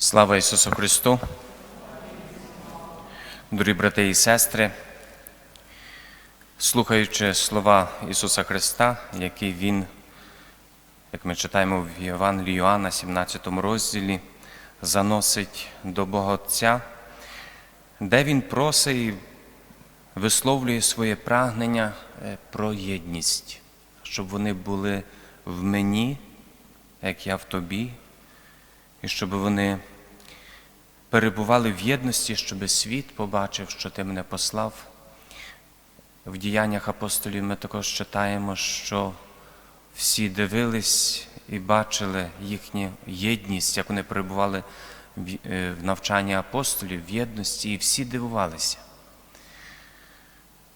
Слава Ісусу Христу! Дорогі брати і сестри, слухаючи слова Ісуса Христа, які Він, як ми читаємо в Євангелії Йоанна, 17 розділі, заносить до Бога Отця, де Він просить і висловлює своє прагнення е, про єдність, щоб вони були в мені, як я в тобі, і щоб вони перебували в єдності, щоб світ побачив, що ти мене послав. В діяннях апостолів ми також читаємо, що всі дивились і бачили їхню єдність, як вони перебували в е, навчанні апостолів, в єдності, і всі дивувалися.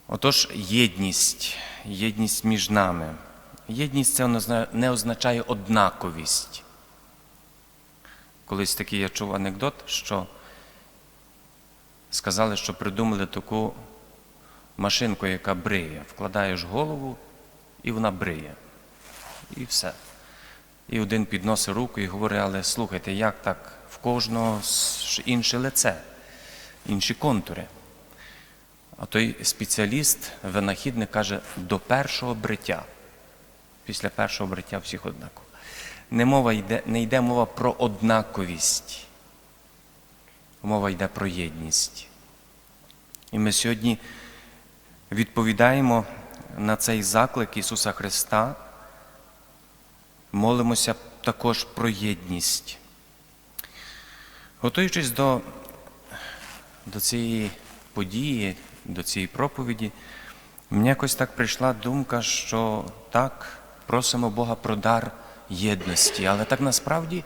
Отож, єдність, єдність між нами. Єдність це не означає однаковість. Колись такий я чув анекдот, що сказали, що придумали таку машинку, яка бриє. Вкладаєш голову, і вона бриє. І все. І один підносить руку і говорить, але слухайте, як так? В кожного інше лице, інші контури. А той спеціаліст, винахідник каже, до першого бриття. Після першого бриття всіх однаково. Не, мова йде, не йде мова про однаковість. Мова йде про єдність. І ми сьогодні відповідаємо на цей заклик Ісуса Христа, молимося також про єдність. Готуючись до, до цієї події, до цієї проповіді, мені якось так прийшла думка, що так, просимо Бога про дар єдності, але так насправді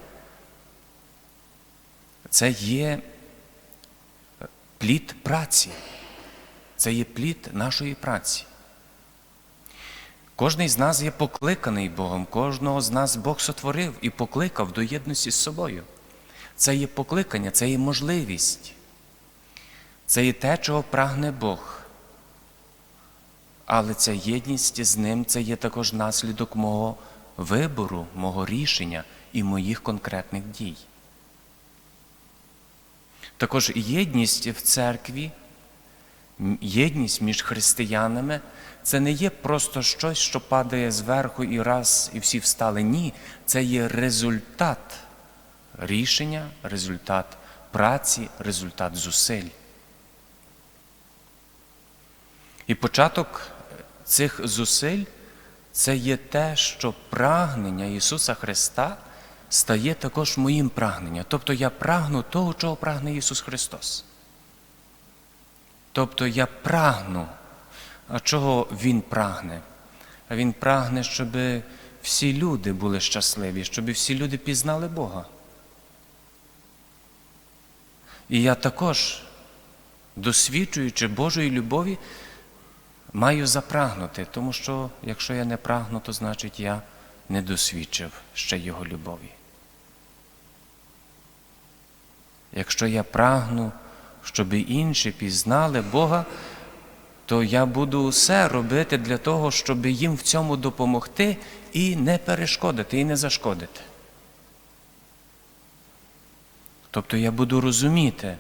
це є плід праці, це є плід нашої праці. Кожний з нас є покликаний Богом, кожного з нас Бог сотворив і покликав до єдності з собою. Це є покликання, це є можливість. Це є те, чого прагне Бог. Але ця єдність з ним це є також наслідок мого вибору, мого рішення і моїх конкретних дій. Також єдність в церкві, єдність між християнами це не є просто щось, що падає зверху і раз, і всі встали. Ні, це є результат рішення, результат праці, результат зусиль. І початок цих зусиль це є те, що прагнення Ісуса Христа стає також моїм прагненням. Тобто я прагну того, чого прагне Ісус Христос. Тобто я прагну, а чого Він прагне? А Він прагне, щоб всі люди були щасливі, щоб всі люди пізнали Бога. І я також, досвідчуючи Божої любові, маю запрагнути, тому що якщо я не прагну, то значить я не досвідчив ще Його любові. Якщо я прагну, щоб інші пізнали Бога, то я буду все робити для того, щоб їм в цьому допомогти і не перешкодити, і не зашкодити. Тобто я буду розуміти,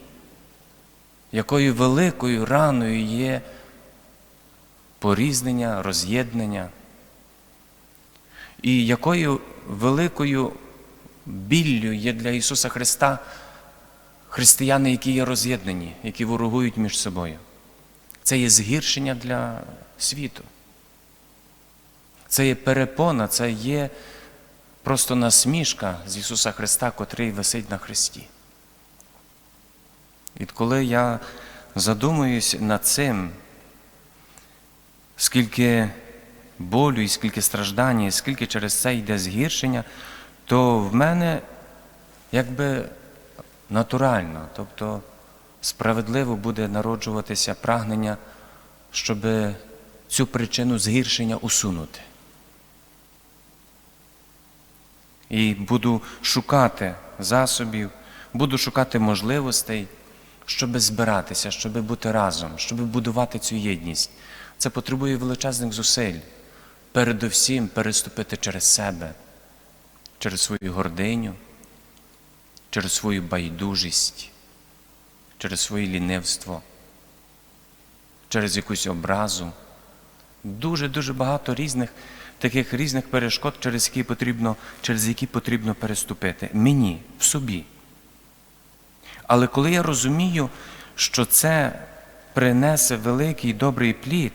якою великою раною є порізнення, роз'єднання, і якою великою біллю є для Ісуса Христа християни, які є роз'єднані, які ворогують між собою. Це є згіршення для світу. Це є перепона, це є просто насмішка з Ісуса Христа, котрий висить на Христі. Відколи я задумуюсь над цим, скільки болю і скільки страждання, і скільки через це йде згіршення, то в мене якби натурально, тобто справедливо буде народжуватися прагнення, щоб цю причину згіршення усунути. І буду шукати засобів, буду шукати можливостей, щоб збиратися, щоб бути разом, щоб будувати цю єдність. Це потребує величезних зусиль. Передусім переступити через себе, через свою гординю, через свою байдужість, через своє лінивство, через якусь образу. Дуже-дуже багато різних таких різних перешкод, через які потрібно, через які потрібно переступити. Мені в собі. Але коли я розумію, що це принесе великий добрий плід,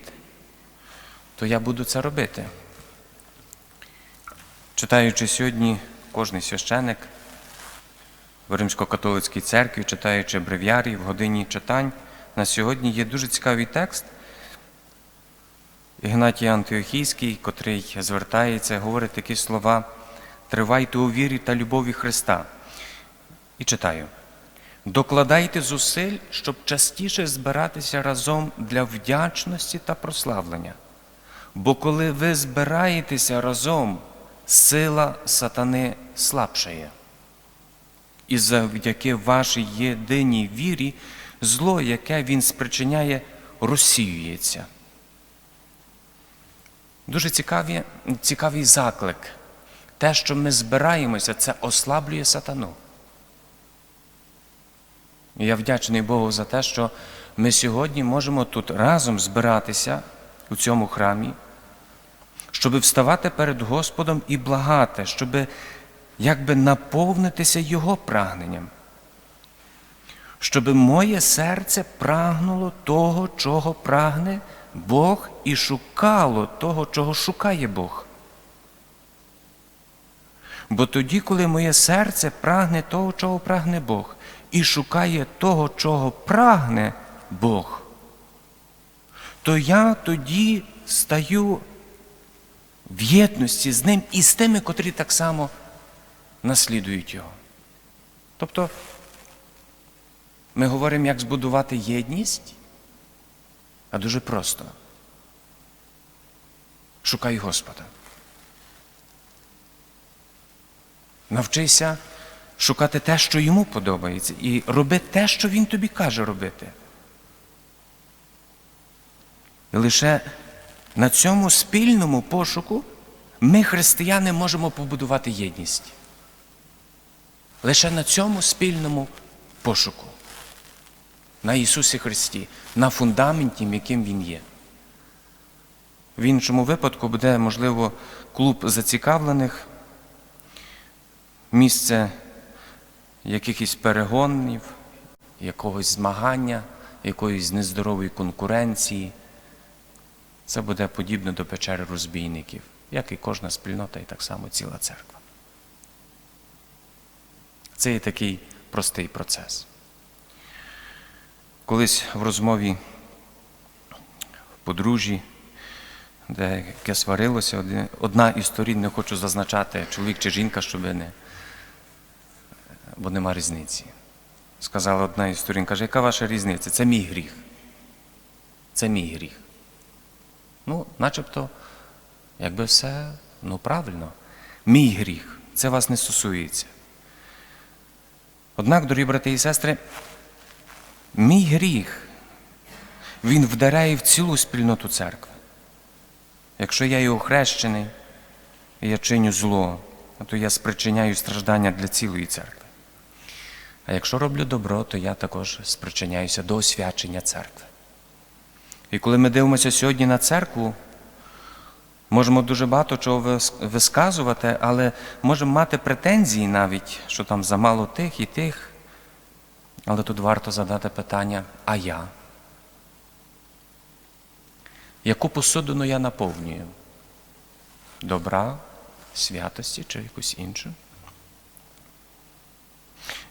то я буду це робити. Читаючи сьогодні кожний священик в Римсько-католицькій церкві, читаючи брев'ярій в годині читань, на сьогодні є дуже цікавий текст. Ігнатій Антиохійський, котрий звертається, говорить такі слова: Тривайте у вірі та любові Христа. І читаю. Докладайте зусиль, щоб частіше збиратися разом для вдячності та прославлення. Бо коли ви збираєтеся разом, сила сатани слабшає. І завдяки вашій єдиній вірі, зло, яке він спричиняє, розсіюється. Дуже цікаві, цікавий заклик. Те, що ми збираємося, це ослаблює сатану. Я вдячний Богу за те, що ми сьогодні можемо тут разом збиратися у цьому храмі, щоб вставати перед Господом і благати, щоб якби наповнитися Його прагненням. Щоб моє серце прагнуло того, чого прагне Бог, і шукало того, чого шукає Бог. Бо тоді, коли моє серце прагне того, чого прагне Бог, і шукає того, чого прагне Бог, то я тоді стаю в єдності з ним і з тими, котрі так само наслідують його. Тобто ми говоримо, як збудувати єдність, а дуже просто. Шукай Господа. Навчися шукати те, що йому подобається, і роби те, що він тобі каже робити. І лише на цьому спільному пошуку ми, християни, можемо побудувати єдність. Лише на цьому спільному пошуку. На Ісусі Христі, на фундаменті, яким Він є. В іншому випадку буде, можливо, клуб зацікавлених, місце якихось перегонів, якогось змагання, якоїсь нездорової конкуренції. Це буде подібно до печери розбійників, як і кожна спільнота, і так само ціла церква. Це є такий простий процес. Колись в розмові в подружжі, де сварилося, одна із сторін не хочу зазначати, чоловік чи жінка, щоб не, бо нема різниці. Сказала одна із сторін, каже, яка ваша різниця? Це мій гріх. Це мій гріх. Ну, начебто, якби все ну, правильно. Мій гріх. Це вас не стосується. Однак, дорогі брати і сестри, мій гріх, він вдаряє в цілу спільноту церкви. Якщо я є охрещений, і я чиню зло, то я спричиняю страждання для цілої церкви. А якщо роблю добро, то я також спричиняюся до освячення церкви. І коли ми дивимося сьогодні на церкву, можемо дуже багато чого висказувати, але можемо мати претензії навіть, що там замало тих і тих. Але тут варто задати питання, а я? Яку посудину я наповнюю? Добра, святості чи якусь іншу?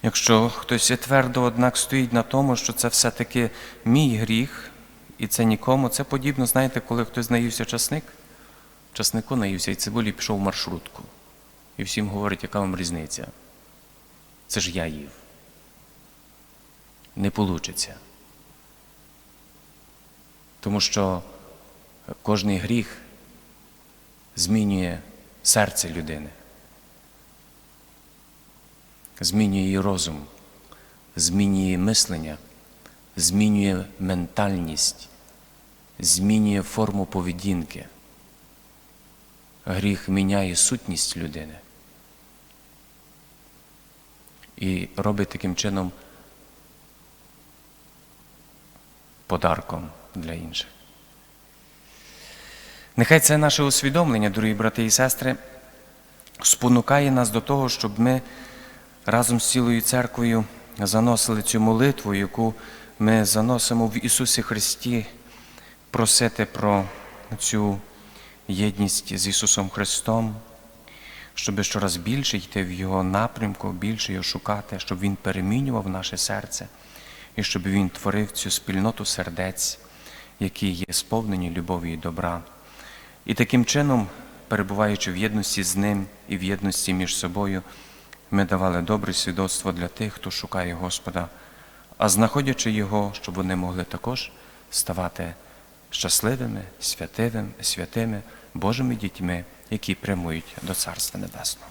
Якщо хтось твердо, однак, стоїть на тому, що це все-таки мій гріх, і це нікому, це подібно, знаєте, коли хтось наївся часник, часнику наївся і цибулі пішов в маршрутку. І всім говорить, яка вам різниця. Це ж я їв. Не получиться. Тому що кожний гріх змінює серце людини, змінює її розум, змінює мислення, змінює ментальність, змінює форму поведінки. Гріх міняє сутність людини. і робить таким чином подарком для інших. Нехай це наше усвідомлення, дорогі брати і сестри, спонукає нас до того, щоб ми разом з цілою церквою заносили цю молитву, яку ми заносимо в Ісусі Христі, просити про цю єдність з Ісусом Христом, щоб щораз більше йти в Його напрямку, більше його шукати, щоб Він перемінював наше серце і щоб Він творив цю спільноту сердець, які є сповнені любові і добра. І таким чином, перебуваючи в єдності з Ним і в єдності між собою, ми давали добре свідоцтво для тих, хто шукає Господа, а знаходячи Його, щоб вони могли також ставати щасливими, святивими, святими Божими дітьми, які прямують до Царства Небесного.